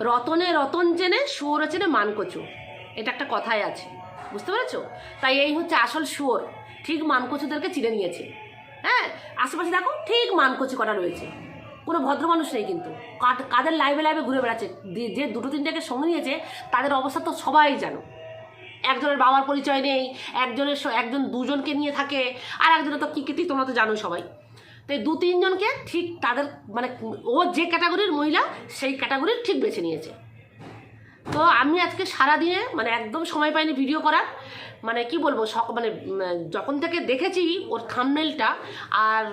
রতনে রতন জেনে, শুয়োর চেনে মানকচু এটা একটা কথাই আছে। বুঝতে পেরেছ? তাই এই হচ্ছে আসল শুয়োর। ঠিক মানকচুদেরকে চিনে নিয়েছে। হ্যাঁ? আশেপাশে দেখো, ঠিক মানকচু করা রয়েছে। কোনো ভদ্র মানুষ নেই কিন্তু। কাদ- কাদের লাইভে লাইভে ঘুরে বেড়াচ্ছে? যে- দুটো তিনটাকে সঙ্গে নিয়েছে, তাদের অবস্থা তো সবাই জানো। একজনের বাবার পরিচয় নেই, একজনের একজন দুজনকে নিয়ে থাকে, আর একজনের তো কী কীর্তি তোমরা তো জানো সবাই। তো এই দু তিনজনকে ঠিক তাদের মানে ও যে ক্যাটাগরির মহিলা, সেই ক্যাটাগরির ঠিক বেছে নিয়েছে। তো আমি আজকে সারাদিনে মানে একদম সময় পাইনি ভিডিও করার। মানে কি বলব সক মানে যখন থেকে দেখেছি ওর থামনেলটা আর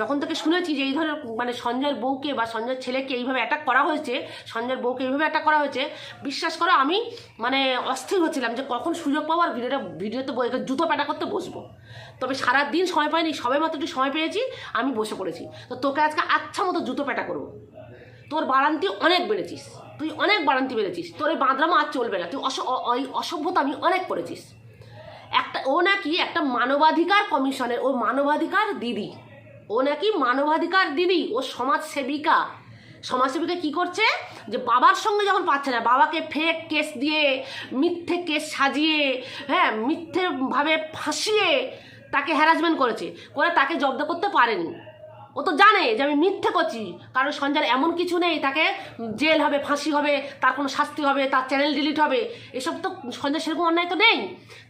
যখন থেকে শুনেছি যে এই ধরনের মানে সঞ্জয়ের বউকে বা সঞ্জয়ের ছেলেকে এইভাবে অ্যাটাক করা হয়েছে, সঞ্জয়ের বউকে এইভাবে অ্যাটাক করা হয়েছে, বিশ্বাস করো আমি মানে অস্থির হচ্ছিলাম যে কখন সুযোগ পাবো আর ভিডিওটা ভিডিওতে বই জুতো প্যাটা করতে বসবো। তবে সারা দিন সময় পাইনি সবে মাত্র একটু সময় পেয়েছি, আমি বসে পড়েছি। তো তোকে আজকে আচ্ছা মতো জুতো প্যাটা করব। তোর বাড়ান্তি অনেক বেড়েছিস। তুই অনেক বাড়ান্তি বেড়েছিস তোর এই বাঁদরামো আর চলবে না। তুই ওই অসভ্যতা আমি অনেক করেছিস। একটা ও নাকি একটা মানবাধিকার কমিশনের ও মানবাধিকার দিদি। ও নাকি মানবাধিকার দিদি। ও সমাজসেবিকা। সমাজসেবিকা কি করছে? যে বাবার সঙ্গে যখন পাচ্ছে না, বাবাকে ফেক কেস দিয়ে, মিথ্যে কেস সাজিয়ে হ্যাঁ মিথ্যেভাবে ফাঁসিয়ে তাকে হ্যারাসমেন্ট করেছে। করে তাকে জব্দ করতে পারেনি। ও তো জানে যে আমি মিথ্যে করছি। কারণ সঞ্জয়ের এমন কিছু নেই, তাকে জেল হবে, ফাঁসি হবে, তার কোনো শাস্তি হবে, তার চ্যানেল ডিলিট হবে। এসব তো সঞ্জয় সেরকম অন্যায় তো নেই।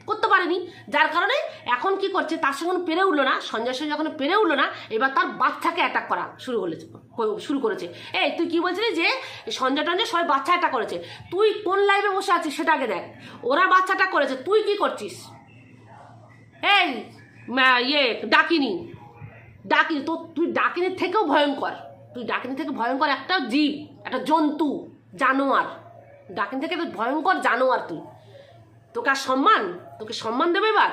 করতে পারেনি। যার কারণে এখন কি করছে, তার সঙ্গে পেরে উঠল না সঞ্জয় সঙ্গে যখন পেরে উঠল না, এবার তার বাচ্চাকে অ্যাটাক করা শুরু করেছে শুরু করেছে। এই, তুই কি বলছিলি যে সঞ্জয় টঞ্জয় সবাই বাচ্চা অ্যাটাক করেছে? তুই কোন লাইভে বসে আছিস সেটা আগে দেখ। ওরা বাচ্চাটা করেছে, তুই কি করছিস? এই ইয়ে ডাকিনি। ডাকিনি, তো তুই ডাকিনির থেকেও ভয়ঙ্কর। তুই ডাকিনি থেকে ভয়ঙ্কর একটা জীব, একটা জন্তু, জানোয়ার। ডাকিনি থেকে তো ভয়ঙ্কর জানোয়ার তুই। তোকে আর সম্মান, তোকে সম্মান দেবে এবার?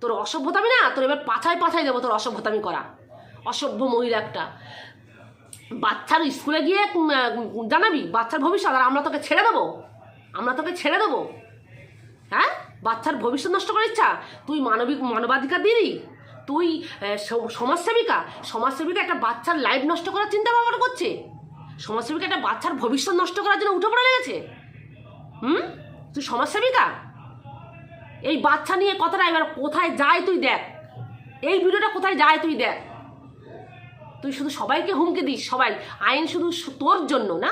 তোর অসভ্যতামি না, তোর এবার পাছায় পাছায় দেবো তোর অসভ্যতামি করা। অসভ্য মহিলা একটা। বাচ্চার স্কুলে গিয়ে জানাবি, বাচ্চার ভবিষ্যৎ, আর আমরা তোকে ছেড়ে দেবো। আমরা তোকে ছেড়ে দেবো। হ্যাঁ? বাচ্চার ভবিষ্যৎ নষ্ট করার ইচ্ছা? তুই মানবিক, মানবাধিকার দিদি তুই সমাজসেবিকা? সমাজসেবিকা একটা বাচ্চার লাইফ নষ্ট করার চিন্তা ভাবনা করছে? সমাজসেবিকা একটা বাচ্চার ভবিষ্যৎ নষ্ট করার জন্য উঠে পড়ে লেগেছে হুম? তুই সমাজসেবিকা? এই বাচ্চা নিয়ে কথাটা এবার কোথায় যায় তুই দেখ। এই ভিডিওটা কোথায় যায় তুই দেখ। তুই শুধু সবাইকে হুমকে দিস, সবাই। আইন শুধু তোর জন্য না,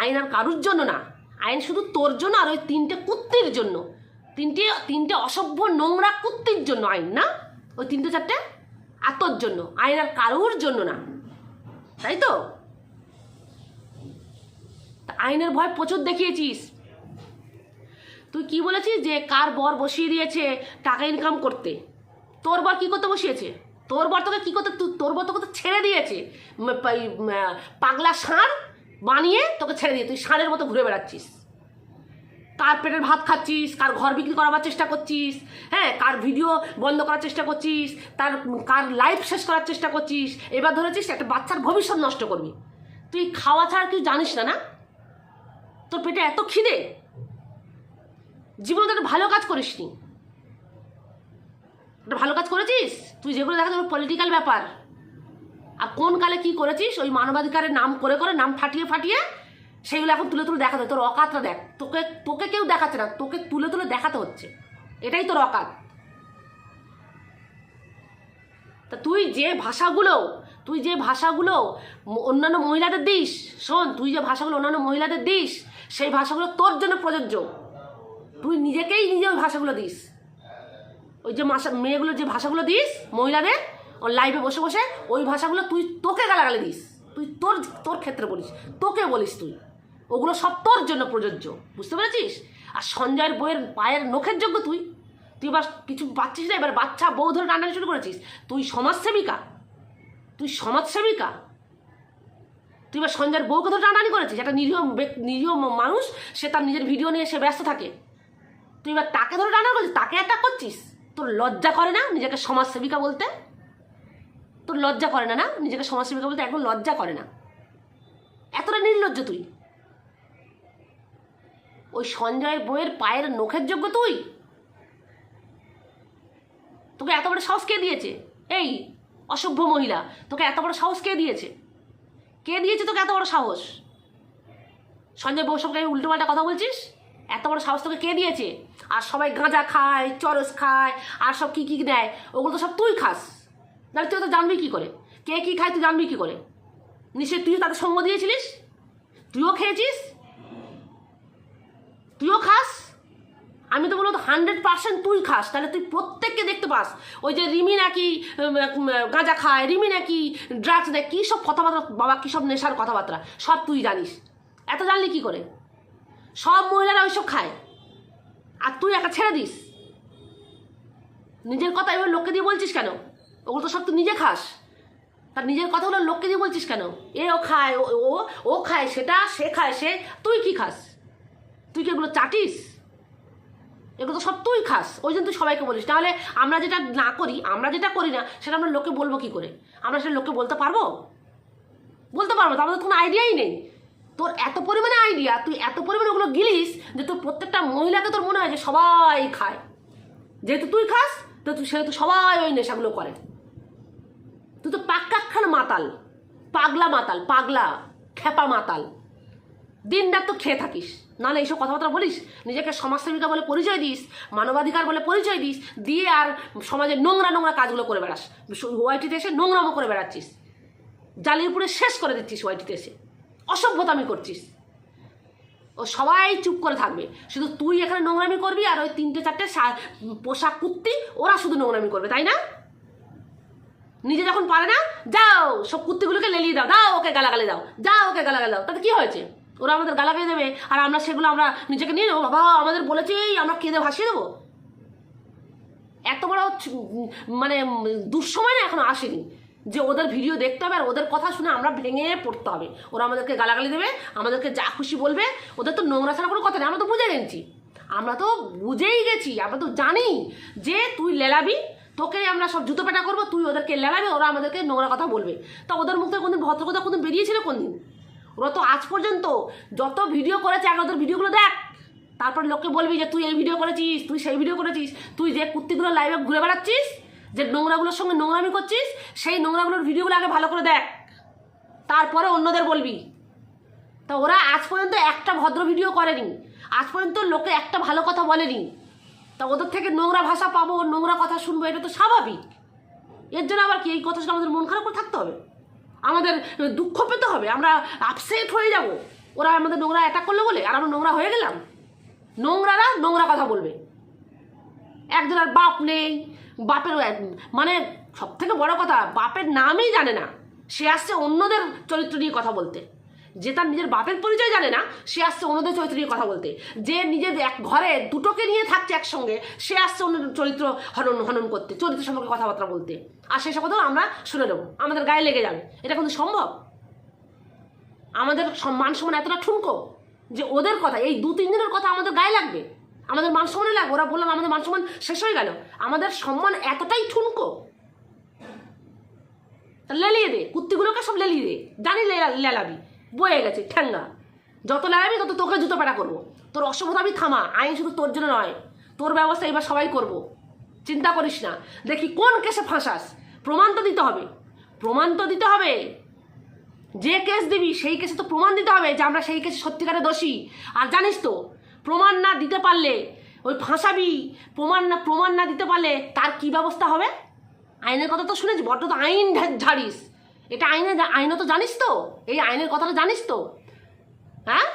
আইন আর কারুর জন্য না। আইন শুধু তোর জন্য আর ওই তিনটে কুত্তির জন্য। তিনটে তিনটে অসভ্য নোংরা কুত্তির জন্য আইন না? ওই তিনটে চারটে আর তোর জন্য আইন আর কারুর জন্য না। তাই তো? আইনের ভয় প্রচুর দেখিয়েছিস। তুই কি বলেছিস যে কার বর বসিয়ে দিয়েছে টাকা ইনকাম করতে? তোর বর কি করতে বসিয়েছে? তোর বর তোকে কি করতে তোর বর তোকে তো ছেড়ে দিয়েছে। পাগলা ষাঁড় বানিয়ে তোকে ছেড়ে দিয়ে তুই ষাঁড়ের মতো ঘুরে বেড়াচ্ছিস। কার পেটের ভাত খাচ্ছিস? কার ঘর বিক্রি করাবার চেষ্টা করছিস? হ্যাঁ কার ভিডিও বন্ধ করার চেষ্টা করছিস? তার, কার লাইফ শেষ করার চেষ্টা করছিস? এবার ধরেছিস একটা বাচ্চার ভবিষ্যৎ নষ্ট করবি। তুই খাওয়া ছাড়া কিছু জানিস না না? তোর পেটে এত খিদে? জীবনে একটা ভালো কাজ করিসনি। একটা ভালো কাজ করেছিস? তুই যেগুলো দেখা যাবে পলিটিক্যাল ব্যাপার। আর কোন কালে কি করেছিস? ওই মানবাধিকারের নাম করে করে নাম ফাটিয়ে ফাটিয়ে সেগুলো এখন তুলে তুলে দেখাতে তোর অকাতটা দেখ। তোকে তোকে কেউ দেখাচ্ছে না। তোকে তুলে তুলে দেখাতে হচ্ছে। এটাই তোর অকাত। তা তুই যে ভাষাগুলো, তুই যে ভাষাগুলো অন্যান্য মহিলাদের দিস, শোন, তুই যে ভাষাগুলো অন্যান্য মহিলাদের দিস, সেই ভাষাগুলো তোর জন্য প্রযোজ্য। তুই নিজেকেই নিজে ওই ভাষাগুলো দিস। ওই যে মাসা, মেয়েগুলো যে ভাষাগুলো দিস, মহিলাদের লাইভে বসে বসে, ওই ভাষাগুলো তুই তোকে গালাগালি দিস। তুই তোর তোর ক্ষেত্রে বলিস। তোকে বলিস তুই। ওগুলো সব তোর জন্য প্রযোজ্য, বুঝতে পেরেছিস? আর সঞ্জয়ের বইয়ের পায়ের নখের যোগ্য তুই। তুই এবার কিছু পাচ্ছিস না, এবার বাচ্চা বউ ধরে টানাটানি শুরু করেছিস। তুই সমাজসেবিকা। তুই সমাজসেবিকা। তুই এবার সঞ্জয়ের বউকে ধরে টানাটানি করেছিস। একটা নিরীহ নিরীহ মানুষ, সে তার নিজের ভিডিও নিয়ে সে ব্যস্ত থাকে। তুই এবার তাকে ধরে টানা করছিস? তাকে অ্যাটাক করছিস? তোর লজ্জা করে না নিজেকে সমাজসেবিকা বলতে? তোর লজ্জা করে না না নিজেকে সমাজসেবিকা বলতে? একদম লজ্জা করে না। এতটা নির্লজ্জ তুই। ওই সঞ্জয় বইয়ের পায়ের নখের যোগ্য তুই? তোকে এত বড় সাহস কে দিয়েছে? এই অসভ্য মহিলা, তোকে এত বড় সাহস কে দিয়েছে? কে দিয়েছে তোকে এত বড় সাহস? সঞ্জয় বৌসবকে উল্টো পাল্টা কথা বলছিস? এত বড় সাহস তোকে কে দিয়েছে? আর সবাই গাঁজা খায়, চরস খায়, আর সব কী কী নেয় ওগুলো তো সব তুই খাস। তাহলে তুই তো জানবি কী করে? কে কী খায় তুই জানবি কী করে? নিশ্চয়ই তুই তাদের সঙ্গ দিয়েছিলিস? তুইও খেয়েছিস? তুইও খাস? আমি তো বলব হান্ড্রেড পার্সেন্ট তুই খাস। তাহলে তুই প্রত্যেককে দেখতে পাস। ওই যে রিমি নাকি গাঁজা খায়, রিমি নাকি ড্রাগস নেয় কী সব কথাবার্তা, বাবা কী সব নেশার কথাবার্তা? সব তুই জানিস। এত জানলি কি করে? সব মহিলারা ওইসব খায়। আর তুই একা ছেড়ে দিস। নিজের কথা এবার লোককে দিয়ে বলছিস কেন? ওগুলো তো সব তুই নিজে খাস। তার নিজের কথাগুলো লোককে দিয়ে বলছিস কেন? এ ও খায় ও ও খায়, সেটা সে খায়, সে, তুই কি খাস? তুই কি এগুলো চাটিস? এগুলো তো সব তুই খাস, ওই জন্য তুই সবাইকে বলিস। তাহলে আমরা যেটা না করি, আমরা যেটা করি না, সেটা আমরা লোকে বলব কি করে? আমরা সেটা লোককে বলতে পারব? বলতে পারব তো আমাদের কোনো আইডিয়াই নেই। তোর এত পরিমাণে আইডিয়া, তুই এত পরিমাণে ওগুলো গিলিস যে তোর প্রত্যেকটা মহিলাকে তোর মনে হয় যে সবাই খায়। যেহেতু তুই খাস, তো তুই সেহেতু সবাই ওই নেশাগুলো করে। তুই তো পাক্কাখান মাতাল, পাগলা মাতাল, পাগলা খেপা মাতাল। দিন রাত তো খেয়ে থাকিস। নাহলে এইসব কথাবার্তা বলিস, নিজেকে সমাজসেবিকা বলে পরিচয় দিস, মানবাধিকার বলে পরিচয় দিস, দিয়ে আর সমাজে নোংরা নোংরা কাজগুলো করে বেড়াস। ওয়াইটিতে এসে নোংরামো করে বেড়াচ্ছিস। জালিরপুরে শেষ করে দিচ্ছিস ওয়াইটিতে এসে। অসভ্যতামি করছিস। ও সবাই চুপ করে থাকবে। শুধু তুই এখানে নোংরামি করবি আর ওই তিনটে চারটে পোশাক কুত্তি ওরা শুধু নোংরামি করবে, তাই না? নিজে যখন পারে না, যাও, সব কুত্তিগুলোকে লেলিয়ে দাও দাও ওকে গালাগালি দাও, যাও ওকে গালাগালি দাও। তাতে কি হয়েছে? ওরা আমাদের গালাগালি দেবে, আর আমরা সেগুলো আমরা নিজেকে নিয়ে নেব। বাবা, আমাদের বলেছেই আমরা কেঁদে ভাসিয়ে দেবো। এত বড় মানে দুঃসময় না এখনও আসেনি যে ওদের ভিডিও দেখতে হবে আর ওদের কথা শুনে আমরা ভেঙে পড়তে হবে। ওরা আমাদেরকে গালাগালি দেবে, আমাদেরকে যা খুশি বলবে, ওদের তো নোংরা ছাড়া কোনো কথা নেই। আমরা তো বুঝে গেছি। আমরা তো বুঝেই গেছি, আমরা তো জানি যে তুই লেলাবি তোকে আমরা সব জুতো পেটা করব, তুই ওদেরকে লেলাবি, ওরা আমাদেরকে নোংরা কথা বলবে। তা ওদের মুখ কোনদিন ভদ্র কথা কোনদিন বেরিয়েছিল কোনদিন? ওরা তো আজ পর্যন্ত যত ভিডিও করেছে আগে ওদের ভিডিওগুলো দেখ। তারপর লোককে বলবি যে, তুই এই ভিডিও করেছিস, তুই সেই ভিডিও করেছিস, তুই যে কুর্তিগুলো লাইভে ঘুরে বেড়াচ্ছিস, যে নোংরাগুলোর সঙ্গে নোংরামি করছিস, সেই নোংরাগুলোর ভিডিওগুলো আগে ভালো করে দেখ। তারপরে অন্যদের বলবি। তা ওরা আজ পর্যন্ত একটা ভদ্র ভিডিও করেনি। আজ পর্যন্ত লোকে একটা ভালো কথা বলেনি। তা ওদের থেকে নোংরা ভাষা পাবো, নোংরা কথা শুনব, এটা তো স্বাভাবিক। এর জন্য আবার কি? এই কথা শুনে আমাদের মন খারাপ করে থাকতে হবে? আমাদের দুঃখ পেতে হবে, আমরা আপসেট হয়ে যাব। ওরা আমাদের নোংরা অ্যাটাক করল বলে, আর আমরা নোংরা হয়ে গেলাম। নোংরারা নোংরা কথা বলবে। একজনের বাপ নেই, বাপের মানে সব থেকে বড় কথা, বাপের নামই জানে না। সে আসছে অন্যদের চরিত্র নিয়ে কথা বলতে। যে তার নিজের বাপের পরিচয় জানে না, সে আসছে অন্যদের চরিত্র নিয়ে কথা বলতে। যে নিজের এক ঘরে দুটোকে নিয়ে থাকছে একসঙ্গে, সে আসছে অন্যদের চরিত্র হনন হনন করতে, চরিত্র সম্পর্কে কথাবার্তা বলতে। আর সেসব কথা আমরা শুনে নেব। আমাদের গায়ে লেগে যাবে। এটা কিন্তু সম্ভব? আমাদের মান সম্মান এতটা ঠুনকো যে ওদের কথা, এই দু, তিন দিনের কথা আমাদের গায়ে লাগবে। আমাদের মান সম্মানে লাগবে। ওরা বললাম, আমাদের মান সম্মান শেষ হয়ে গেল। আমাদের সম্মান এতটাই ঠুনকো। লেলিয়ে দে। কুত্তিগুলোকে সব লেলিয়ে দে। জানি লেলা- লেলাবি। বয়ে গেছে, ঠ্যাঙ্গা। যত লেলাবি তত তোকে জুতো পেটা করব। তোর অসভ্যতামি থামা, আইন শুধু তোর জন্য নয়, তোর ব্যবস্থা এবার সবাই করব। চিন্তা করিস না। দেখি কোন কেসে ফাঁসাস। প্রমাণ তো দিতে হবে। প্রমাণ তো দিতে হবে। যে কেস দিবি, সেই কেসে তো প্রমাণ দিতে হবে যে আমরা সেই কেসে সত্যিকারে দোষী। আর জানিস তো, প্রমাণ না দিতে পারলে, ওই ফাঁসাবি, প্রমাণ না প্রমাণ না দিতে পারলে তার কি ব্যবস্থা হবে? আইনের কথা তো শুনেছি, বড্ড তো আইন ঝাড়িস। এটা আইনে আইনও তো জানিস তো। এই আইনের কথাটা জানিস তো। হ্যাঁ?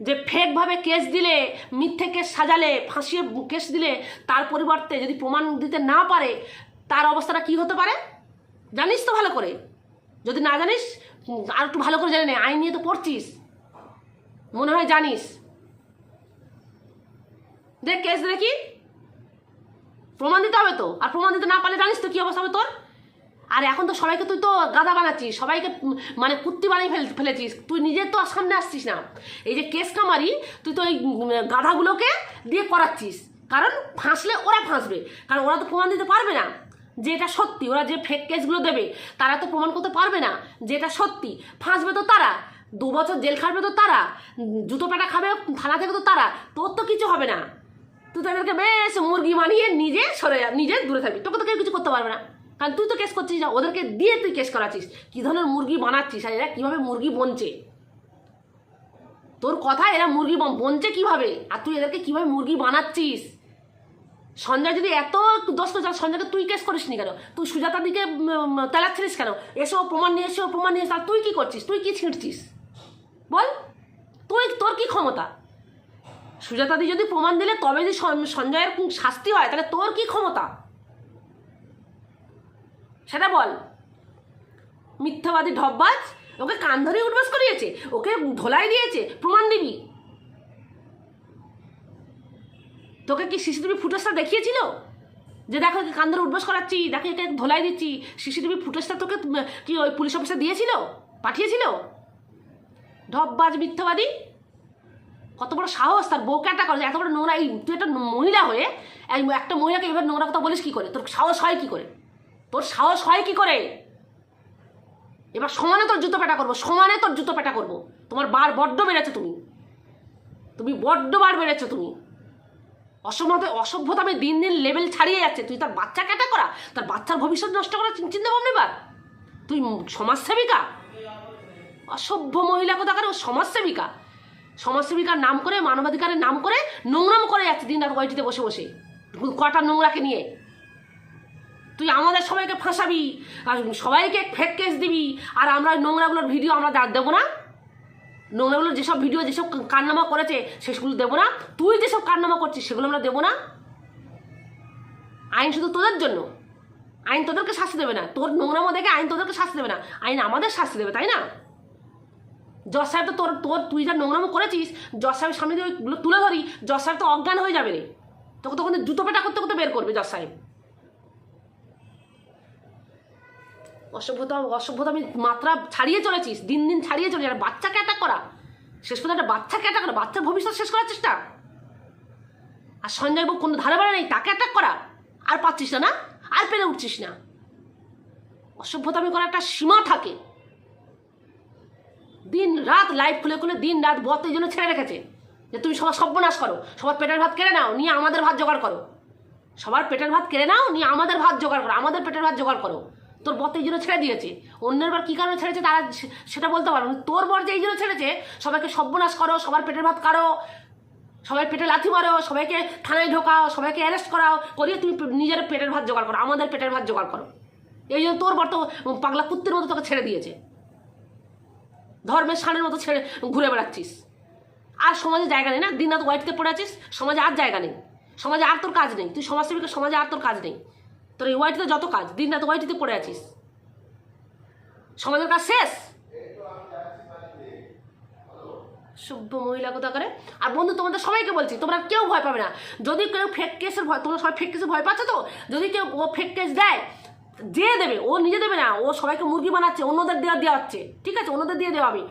যে ফেকভাবে কেস দিলে, মিথ্যে কেস সাজালে ফাঁসিয়ে কেস দিলে, তার পরিবর্তে যদি প্রমাণ দিতে না পারে, তার অবস্থাটা কি হতে পারে? জানিস তো ভালো করে। যদি না জানিস আর একটু ভালো করে জেনে নে। আইন নিয়ে তো পড়ছিস। মনে হয় জানিস। দেখ কেস দেখি। প্রমাণ দিতে হবে তো। আর প্রমাণ দিতে না পারলে জানিস তো কী অবস্থা হবে তোর? আর এখন তো সবাইকে তুই তো গাদা বানাচ্ছিস সবাইকে মানে কুত্তি বানিয়ে ফেল ফেলেছিস। তুই নিজে তো সামনে আসছিস না। এই যে কেস কামারি তুই তো উম, গাধাগুলোকে দিয়ে করাচ্ছিস। কারণ ফাঁসলে ওরা ফাঁসবে। কারণ ওরা তো প্রমাণ দিতে পারবে না যে এটা সত্যি। ওরা যে ফেক কেসগুলো দেবে তারা তো প্রমাণ করতে পারবে না যে এটা সত্যি। ফাঁসবে তো তারা। দু বছর জেল খাটবে তো তারা। জুতো পেটা খাবে থানা থেকে তো তারা। তোর তো কিছু হবে না। তুই তাদেরকে বেশ মুরগি মানিয়ে নিজে সরে নিজে দূরে থাকবি। তোকে তো কেউ কিছু করতে পারবে না। কারণ তুই তো কেস করছিস না, ওদেরকে দিয়ে তুই কেস করাচ্ছিস। কী ধরনের মুরগি বানাচ্ছিস? আর এরা কীভাবে মুরগি বনছে? তোর কথা, এরা মুরগি বন- বনছে কীভাবে? আর তুই এদেরকে কীভাবে মুরগি বানাচ্ছিস? সঞ্জয় যদি এত দোষ করে সঞ্জয়কে তুই কেস করিস নি কেন? তুই সুজাতার দিকে তেলাচ্ছিলিস কেন? এসো প্রমাণ নিয়ে, এসো প্রমাণ নিয়ে, আর তুই কি করছিস? তুই কি ছিঁড়ছিস? বল। তুই তোর কি ক্ষমতা? সুজাতাদি যদি প্রমাণ দিলে তবে যদি সঞ্জয়ের শাস্তি হয়, তাহলে তোর কি ক্ষমতা? সেটা বল। মিথ্যাবাদী ঢব্বাজ ওকে কান ধরে উঠবাস করিয়েছে, ওকে ধোলাই দিয়েছে, প্রমাণ দিবি। তোকে কি সিসিটিভি ফুটেজটা দেখিয়েছিল? যে দেখো একে কান ধরে উঠবাস করাচ্ছি, দেখো একে ধোলাই দিচ্ছি, সিসিটিভি ফুটেজটা তোকে কি ওই পুলিশ অফিসার দিয়েছিল? পাঠিয়েছিল? ঢব্বাজ মিথ্যাবাদী? কত বড় সাহস, তার বউকে একটা করে এত বড় নোংরা, এই, তুই একটা মহিলা হয়ে একটা মহিলাকে এবার নোংরা কথা বলিস কি করে? তোর সাহস হয় কি করে? তোর সাহস হয় কি করে? এবার সমানে তোর জুতো পেটা করব, সমানে তোর জুতো পেটা করব। তোমার বার বড্ড বেড়েছো তুমি। তুমি বড্ড বার বেড়েছো তুমি। অসভ্যতা আমি দিন দিন লেভেল ছাড়িয়ে যাচ্ছে। তুই তার বাচ্চা ক্যাটা করা, তার বাচ্চার ভবিষ্যৎ নষ্ট করার চিন্তা ভাবনা এবার। তুই সমাজসেবিকা? অসভ্য মহিলা কোথাকার ও সমাজসেবিকা? সমাজসেবিকার নাম করে, মানবাধিকারের নাম করে নোংরাম করে যাচ্ছে দিন রাত ওয়াইটিতে বসে বসে। কটা নোংরাকে নিয়ে। তুই আমাদের সবাইকে ফাঁসাবি, আর সবাইকে ফেক কেস দিবি, আর আমরা নোংরাগুলোর ভিডিও আমরা দা- দেবো না। নোংরাগুলোর যেসব ভিডিও যেসব কান্নামা করেছে, সেগুলো দেবো না। তুই যেসব কান্নামা করছিস, সেগুলো আমরা দেবো না। আইন শুধু তোদের জন্য। আইন তোদেরকে শাস্তি দেবে না। তোর নোংরামো দেখে আইন তোদেরকে শাস্তি দেবে না। আইন আমাদের শাস্তি দেবে, তাই না? জজ সাহেব তো তোর তোর তুই যা নোংরামো করেছিস, জজ সাহেবের সামনে ওইগুলো তুলে ধরি, জজ সাহেব তো অজ্ঞান হয়ে যাবে রে। তোকে তখন জুতো পেটা করতে করতে বের করবে জজ সাহেব। অসভ্যতা অসভ্যতা আমি মাত্রা ছাড়িয়ে চলেছিস দিন দিন ছাড়িয়ে চলে আর বাচ্চাকে অ্যাটাক করা। শেষ পর্যন্ত একটা বাচ্চাকে অ্যাটাক করা, বাচ্চার ভবিষ্যৎ শেষ করার চেষ্টা। আর সঞ্জয় বাবু কোনো ধারে বাড়ে নেই, তাকে অ্যাটাক করা। আর পাচ্ছিস না না? আর পেরে উঠছিস না। অসভ্যতামি করার একটা সীমা থাকে। দিন রাত লাইভ খুলে খুলে দিন রাত বত এই জন্য ছেড়ে রেখেছে। যে তুমি সবার সর্বনাশ করো, সবার পেটের ভাত কেড়ে নাও, নিয়ে আমাদের ভাত জোগাড় করো। সবার পেটের ভাত কেড়ে নাও, নিয়ে আমাদের ভাত জোগাড় করো, আমাদের পেটের ভাত জোগাড় করো। তোর বর তো এই জন্য ছেড়ে দিয়েছে। অন্যের বার কী কারণে ছেড়েছে তারা সেটা বলতে পারব তোর বর যে এই জন্য ছেড়েছে, সবাইকে সর্বনাশ করো, সবার পেটের ভাত কাড়ো সবাই পেটে লাথি মারো, সবাইকে থানায় ঢোকাও, সবাইকে অ্যারেস্ট করাও, করিয়ে তুমি নিজের পেটের ভাত জোগাড় করো, আমাদের পেটের ভাত জোগাড় করো। এই জন্য তোর বর তো পাগলা কুত্তির মতো তোকে ছেড়ে দিয়েছে। ধর্মের সানের মতো ছেড়ে ঘুরে বেড়াচ্ছিস। আর সমাজে জায়গা নেই না? দিন রাত হোয়াইটতে পড়ে আছিস? সমাজে আর জায়গা নেই। সমাজে আর তোর কাজ নেই। তুই সমাজসেবীকে সমাজে আর তোর কাজ নেই। তোর এই হোয়াইটিতে যত কাজ, দিন রাত হোয়াইটিতে পড়ে আছিস। সমাজের কাজ শেষ? সভ্য মহিলা কোথা করে আর বন্ধু, তোমাদের সবাইকে বলছি, তোমরা কেউ ভয় পাবে না। যদি কেউ ফেক কেসের ভয় তোমরা সবাই ফেক কেসে ভয় পাচ্ছ তো? যদি কেউ ও ফেক কেস দেয়, যে দেবে, ও নিজে দেবে না, ও সবাইকে মুরগি বানাচ্ছে, অন্যদের দেওয়া দেওয়া হচ্ছে। ঠিক আছে? অন্যদের দিয়ে দেওয়া হবে।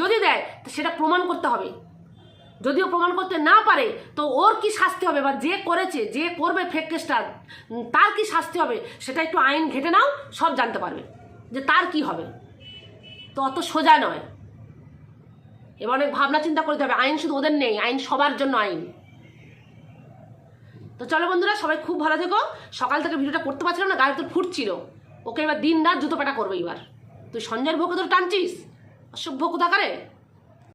যদি দেয়, সেটা প্রমাণ করতে হবে। যদিও প্রমাণ করতে না পারে, তো ওর কি শাস্তি হবে বা যে করেছে, যে করবে ফেক কেসটা তার কি শাস্তি হবে, সেটা একটু আইন ঘেটে নাও, সব জানতে পারবে যে তার কি হবে। তো অত সোজা নয়। এবার অনেক ভাবনা চিন্তা করতে হবে, আইন শুধু ওদের নেই, আইন সবার জন্য আইন। তো চলো বন্ধুরা, সবাই খুব ভালো থেকো। সকাল থেকে ভিডিওটা করতে পারছিলাম না, গায়ে তোর ফুটছিল। ওকে এবার দিন রাত জুতো পেটা করবে এবার। তুই সঞ্জয়ের ভোগে তোর টানছিস? অসভ্য কোথাকারে?